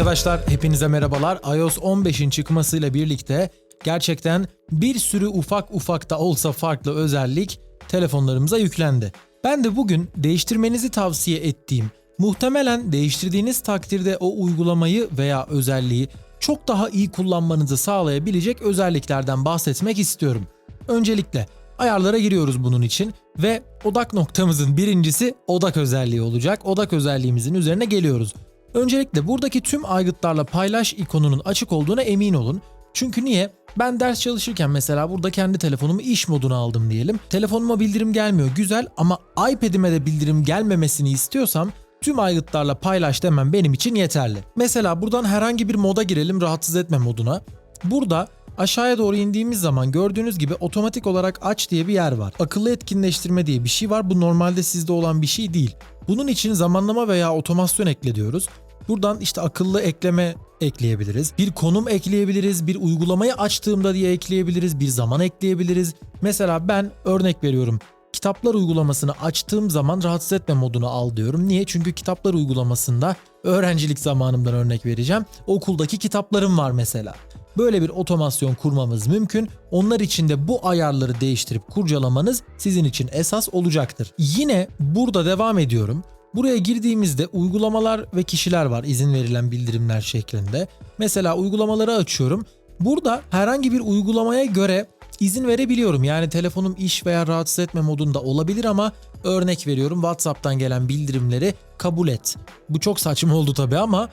Arkadaşlar hepinize merhabalar. iOS 15'in çıkmasıyla birlikte gerçekten bir sürü ufak ufak da olsa farklı özellik telefonlarımıza yüklendi. Ben de bugün değiştirmenizi tavsiye ettiğim, muhtemelen değiştirdiğiniz takdirde o uygulamayı veya özelliği çok daha iyi kullanmanızı sağlayabilecek özelliklerden bahsetmek istiyorum. Öncelikle ayarlara giriyoruz bunun için ve odak noktamızın birincisi odak özelliği olacak. Odak özelliğimizin üzerine geliyoruz. Öncelikle buradaki tüm aygıtlarla paylaş ikonunun açık olduğuna emin olun. Çünkü niye? Ben ders çalışırken mesela burada kendi telefonumu iş moduna aldım diyelim. Telefonuma bildirim gelmiyor güzel ama iPad'ime de bildirim gelmemesini istiyorsam tüm aygıtlarla paylaş demem benim için yeterli. Mesela buradan herhangi bir moda girelim rahatsız etme moduna. Burada aşağıya doğru indiğimiz zaman gördüğünüz gibi otomatik olarak aç diye bir yer var. Akıllı etkinleştirme diye bir şey var. Bu normalde sizde olan bir şey değil. Bunun için zamanlama veya otomasyon ekle diyoruz. Buradan işte akıllı ekleme ekleyebiliriz. Bir konum ekleyebiliriz. Bir uygulamayı açtığımda diye ekleyebiliriz. Bir zaman ekleyebiliriz. Mesela ben örnek veriyorum. Kitaplar uygulamasını açtığım zaman rahatsız etme modunu al diyorum. Niye? Çünkü kitaplar uygulamasında öğrencilik zamanımdan örnek vereceğim. Okuldaki kitaplarım var mesela. Böyle bir otomasyon kurmamız mümkün. Onlar için de bu ayarları değiştirip kurcalamanız sizin için esas olacaktır. Yine burada devam ediyorum. Buraya girdiğimizde uygulamalar ve kişiler var izin verilen bildirimler şeklinde. Mesela uygulamaları açıyorum. Burada herhangi bir uygulamaya göre izin verebiliyorum. Yani telefonum iş veya rahatsız etme modunda olabilir ama örnek veriyorum WhatsApp'tan gelen bildirimleri kabul et. Bu çok saçma oldu tabii ama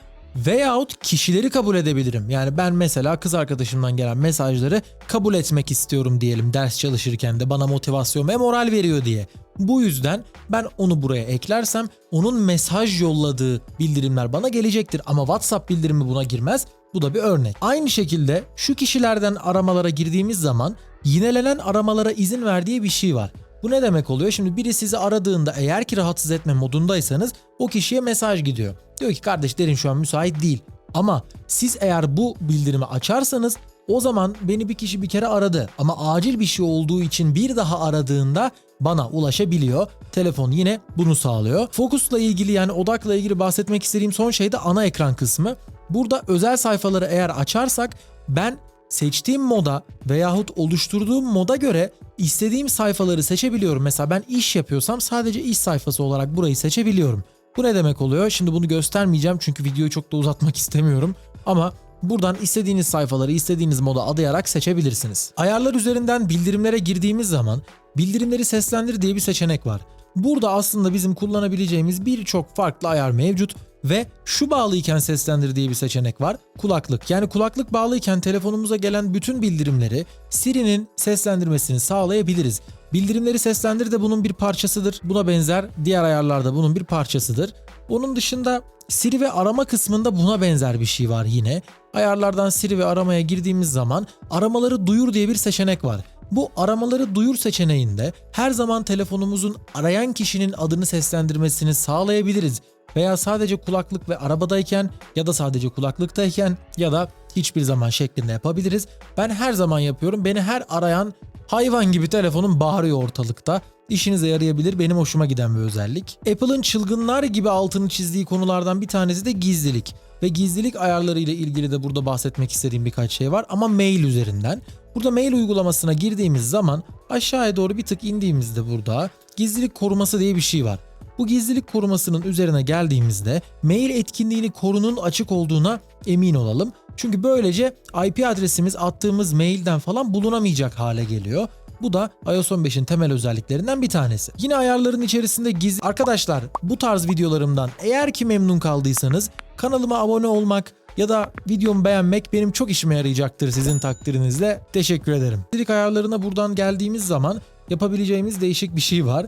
Veyahut kişileri kabul edebilirim. Yani ben mesela kız arkadaşımdan gelen mesajları kabul etmek istiyorum diyelim ders çalışırken de bana motivasyon ve moral veriyor diye. Bu yüzden ben onu buraya eklersem onun mesaj yolladığı bildirimler bana gelecektir ama WhatsApp bildirimi buna girmez. Bu da bir örnek. Aynı şekilde şu kişilerden aramalara girdiğimiz zaman yinelenen aramalara izin ver diye bir şey var. Bu ne demek oluyor? Şimdi biri sizi aradığında eğer ki rahatsız etme modundaysanız o kişiye mesaj gidiyor. Diyor ki kardeş derin şu an müsait değil. Ama siz eğer bu bildirimi açarsanız o zaman beni bir kişi bir kere aradı ama acil bir şey olduğu için bir daha aradığında bana ulaşabiliyor. Telefon yine bunu sağlıyor. Fokusla ilgili yani odakla ilgili bahsetmek istediğim son şey de ana ekran kısmı. Burada özel sayfaları eğer açarsak ben seçtiğim moda veyahut oluşturduğum moda göre istediğim sayfaları seçebiliyorum. Mesela ben iş yapıyorsam sadece iş sayfası olarak burayı seçebiliyorum. Bu ne demek oluyor? Şimdi bunu göstermeyeceğim çünkü videoyu çok da uzatmak istemiyorum. Ama buradan istediğiniz sayfaları istediğiniz moda adayarak seçebilirsiniz. Ayarlar üzerinden bildirimlere girdiğimiz zaman bildirimleri seslendir diye bir seçenek var. Burada aslında bizim kullanabileceğimiz birçok farklı ayar mevcut ve şu bağlıyken seslendir diye bir seçenek var. Kulaklık. Yani kulaklık bağlıyken telefonumuza gelen bütün bildirimleri Siri'nin seslendirmesini sağlayabiliriz. Bildirimleri seslendir de bunun bir parçasıdır. Buna benzer diğer ayarlarda bunun bir parçasıdır. Onun dışında Siri ve arama kısmında buna benzer bir şey var yine. Ayarlardan Siri ve aramaya girdiğimiz zaman aramaları duyur diye bir seçenek var. Bu aramaları duyur seçeneğinde her zaman telefonumuzun arayan kişinin adını seslendirmesini sağlayabiliriz veya sadece kulaklık ve arabadayken ya da sadece kulaklıktayken ya da hiçbir zaman şeklinde yapabiliriz. Ben her zaman yapıyorum. Beni her arayan hayvan gibi telefonum bağırıyor ortalıkta. İşinize yarayabilir. Benim hoşuma giden bir özellik. Apple'ın çılgınlar gibi altını çizdiği konulardan bir tanesi de gizlilik. Ve gizlilik ayarları ile ilgili de burada bahsetmek istediğim birkaç şey var ama mail üzerinden. Burada mail uygulamasına girdiğimiz zaman aşağıya doğru bir tık indiğimizde burada gizlilik koruması diye bir şey var. Bu gizlilik korumasının üzerine geldiğimizde mail etkinliğini korunun açık olduğuna emin olalım. Çünkü böylece IP adresimiz attığımız mailden falan bulunamayacak hale geliyor. Bu da iOS 15'in temel özelliklerinden bir tanesi. Yine ayarların içerisinde gizli... Arkadaşlar bu tarz videolarımdan eğer ki memnun kaldıysanız kanalıma abone olmak ya da videomu beğenmek benim çok işime yarayacaktır sizin takdirinizle. Teşekkür ederim. Gizlilik ayarlarına buradan geldiğimiz zaman yapabileceğimiz değişik bir şey var.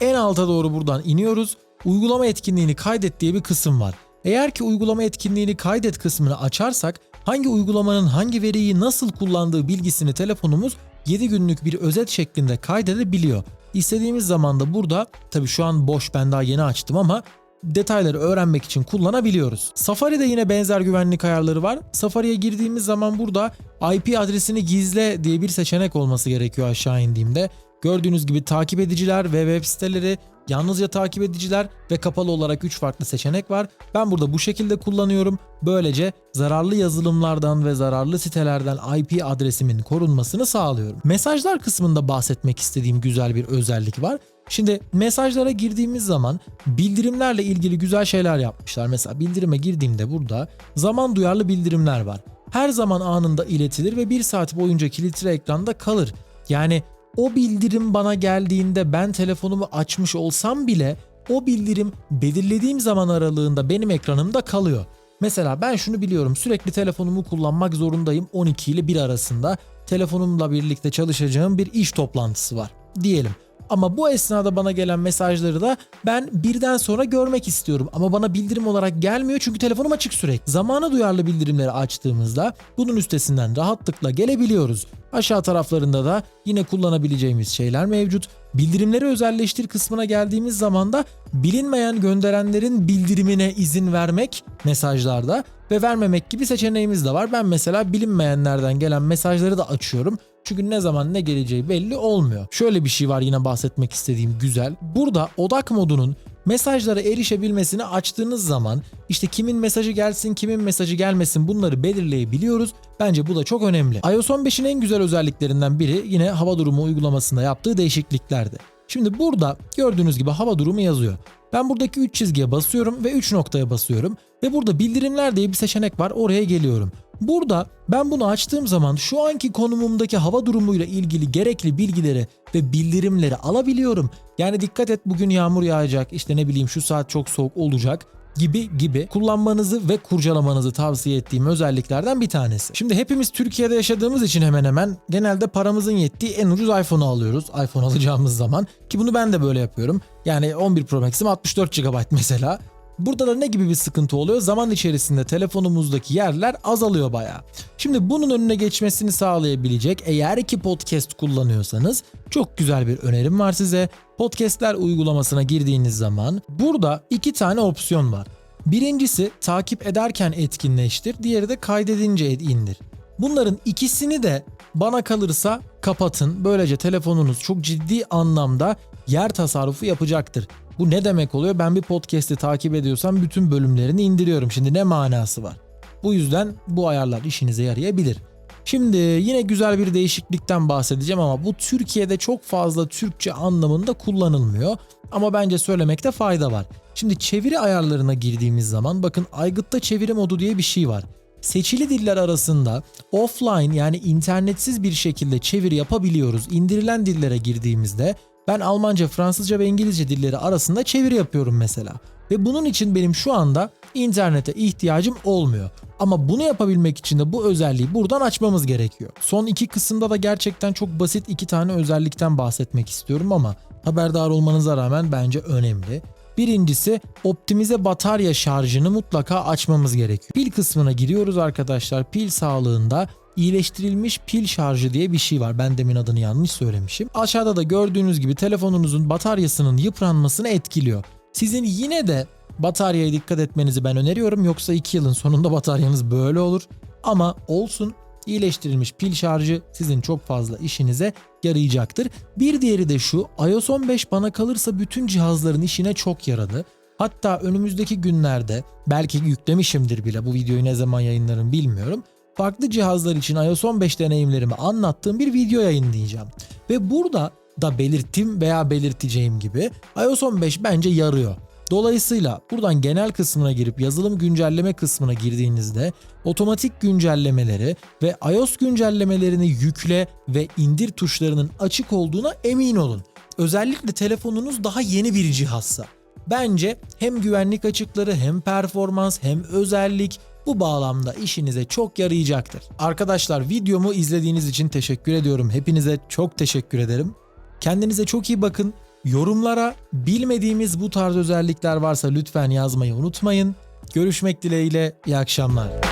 En alta doğru buradan iniyoruz. Uygulama etkinliğini kaydet diye bir kısım var. Eğer ki uygulama etkinliğini kaydet kısmını açarsak hangi uygulamanın hangi veriyi nasıl kullandığı bilgisini telefonumuz 7 günlük bir özet şeklinde kaydedebiliyor. İstediğimiz zaman da burada tabi şu an boş ben daha yeni açtım ama detayları öğrenmek için kullanabiliyoruz. Safari'de yine benzer güvenlik ayarları var. Safari'ye girdiğimiz zaman burada IP adresini gizle diye bir seçenek olması gerekiyor aşağı indiğimde. Gördüğünüz gibi takip ediciler ve web siteleri yalnızca takip ediciler ve kapalı olarak 3 farklı seçenek var. Ben burada bu şekilde kullanıyorum. Böylece zararlı yazılımlardan ve zararlı sitelerden IP adresimin korunmasını sağlıyorum. Mesajlar kısmında bahsetmek istediğim güzel bir özellik var. Şimdi mesajlara girdiğimiz zaman bildirimlerle ilgili güzel şeyler yapmışlar. Mesela bildirime girdiğimde burada zaman duyarlı bildirimler var. Her zaman anında iletilir ve bir saat boyunca kilitli ekranda kalır. Yani o bildirim bana geldiğinde ben telefonumu açmış olsam bile o bildirim belirlediğim zaman aralığında benim ekranımda kalıyor. Mesela ben şunu biliyorum sürekli telefonumu kullanmak zorundayım 12 ile 1 arasında telefonumla birlikte çalışacağım bir iş toplantısı var diyelim. Ama bu esnada bana gelen mesajları da ben birden sonra görmek istiyorum. Ama bana bildirim olarak gelmiyor çünkü telefonum açık sürekli. Zamana duyarlı bildirimleri açtığımızda bunun üstesinden rahatlıkla gelebiliyoruz. Aşağı taraflarında da yine kullanabileceğimiz şeyler mevcut. Bildirimleri özelleştir kısmına geldiğimiz zaman da bilinmeyen gönderenlerin bildirimine izin vermek mesajlarda ve vermemek gibi seçeneğimiz de var. Ben mesela bilinmeyenlerden gelen mesajları da açıyorum. Çünkü ne zaman ne geleceği belli olmuyor. Şöyle bir şey var yine bahsetmek istediğim güzel. Burada odak modunun mesajlara erişebilmesini açtığınız zaman işte kimin mesajı gelsin kimin mesajı gelmesin bunları belirleyebiliyoruz. Bence bu da çok önemli. iOS 15'in en güzel özelliklerinden biri yine hava durumu uygulamasında yaptığı değişikliklerdi. Şimdi burada gördüğünüz gibi hava durumu yazıyor. Ben buradaki 3 çizgiye basıyorum ve 3 noktaya basıyorum ve burada bildirimler diye bir seçenek var oraya geliyorum. Burada ben bunu açtığım zaman şu anki konumumdaki hava durumuyla ilgili gerekli bilgileri ve bildirimleri alabiliyorum. Yani dikkat et bugün yağmur yağacak işte ne bileyim şu saat çok soğuk olacak gibi gibi kullanmanızı ve kurcalamanızı tavsiye ettiğim özelliklerden bir tanesi. Şimdi hepimiz Türkiye'de yaşadığımız için hemen hemen genelde paramızın yettiği en ucuz iPhone'u alıyoruz. iPhone alacağımız zaman ki bunu ben de böyle yapıyorum. Yani 11 Pro Max'im 64 GB mesela. Burada da ne gibi bir sıkıntı oluyor? Zaman içerisinde telefonumuzdaki yerler azalıyor bayağı. Şimdi bunun önüne geçmesini sağlayabilecek eğer ki podcast kullanıyorsanız çok güzel bir önerim var size. Podcastler uygulamasına girdiğiniz zaman burada iki tane opsiyon var. Birincisi takip ederken etkinleştir, diğeri de kaydedince indir. Bunların ikisini de bana kalırsa kapatın. Böylece telefonunuz çok ciddi anlamda yer tasarrufu yapacaktır. Bu ne demek oluyor? Ben bir podcast'i takip ediyorsam bütün bölümlerini indiriyorum. Şimdi ne manası var? Bu yüzden bu ayarlar işinize yarayabilir. Şimdi yine güzel bir değişiklikten bahsedeceğim ama bu Türkiye'de çok fazla Türkçe anlamında kullanılmıyor. Ama bence söylemekte fayda var. Şimdi çeviri ayarlarına girdiğimiz zaman bakın aygıtta çeviri modu diye bir şey var. Seçili diller arasında offline yani internetsiz bir şekilde çeviri yapabiliyoruz. İndirilen dillere girdiğimizde ben Almanca, Fransızca ve İngilizce dilleri arasında çeviri yapıyorum mesela. Ve bunun için benim şu anda internete ihtiyacım olmuyor. Ama bunu yapabilmek için de bu özelliği buradan açmamız gerekiyor. Son iki kısımda da gerçekten çok basit iki tane özellikten bahsetmek istiyorum ama haberdar olmanıza rağmen bence önemli. Birincisi optimize batarya şarjını mutlaka açmamız gerekiyor. Pil kısmına giriyoruz arkadaşlar. Pil sağlığında iyileştirilmiş pil şarjı diye bir şey var. Ben demin adını yanlış söylemişim. Aşağıda da gördüğünüz gibi telefonunuzun bataryasının yıpranmasını etkiliyor. Sizin yine de bataryaya dikkat etmenizi ben öneriyorum. Yoksa 2 yılın sonunda bataryanız böyle olur. Ama olsun iyileştirilmiş pil şarjı sizin çok fazla işinize yarayacaktır. Bir diğeri de şu iOS 15 bana kalırsa bütün cihazların işine çok yaradı. Hatta önümüzdeki günlerde belki yüklemişimdir bile bu videoyu ne zaman yayınlarım bilmiyorum. Farklı cihazlar için iOS 15 deneyimlerimi anlattığım bir video yayınlayacağım. Ve burada da belirttim veya belirteceğim gibi iOS 15 bence yarıyor. Dolayısıyla buradan genel kısmına girip yazılım güncelleme kısmına girdiğinizde otomatik güncellemeleri ve iOS güncellemelerini yükle ve indir tuşlarının açık olduğuna emin olun. Özellikle telefonunuz daha yeni bir cihazsa. Bence hem güvenlik açıkları hem performans hem özellik bu bağlamda işinize çok yarayacaktır. Arkadaşlar videomu izlediğiniz için teşekkür ediyorum. Hepinize çok teşekkür ederim. Kendinize çok iyi bakın. Yorumlara bilmediğimiz bu tarz özellikler varsa lütfen yazmayı unutmayın. Görüşmek dileğiyle iyi akşamlar.